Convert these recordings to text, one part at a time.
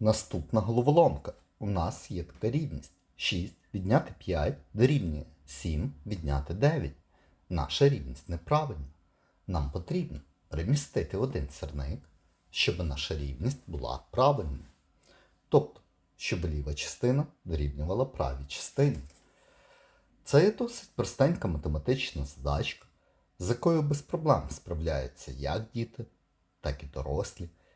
Наступна головоломка. У нас є така рівність. 6 відняти 5 дорівнює 7 відняти 9. Наша рівність неправильна. Нам потрібно перемістити один сірник, щоб наша рівність була правильною. Тобто, щоб ліва частина дорівнювала правій частині. Це є досить простенька математична задачка, з якою без проблем справляються як діти, так і дорослі.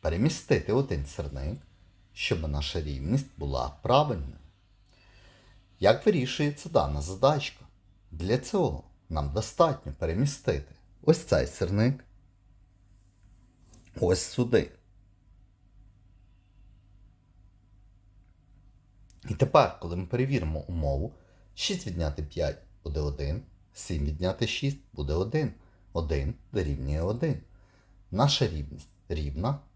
перемістити один сірник, щоб наша рівність була правильною. Як вирішується дана задачка? Для цього нам достатньо перемістити ось цей сірник ось сюди. І тепер, коли ми перевіримо умову, 6 відняти 5 буде 1, 7 відняти 6 буде 1. 1 дорівнює 1. Наша рівність рівна,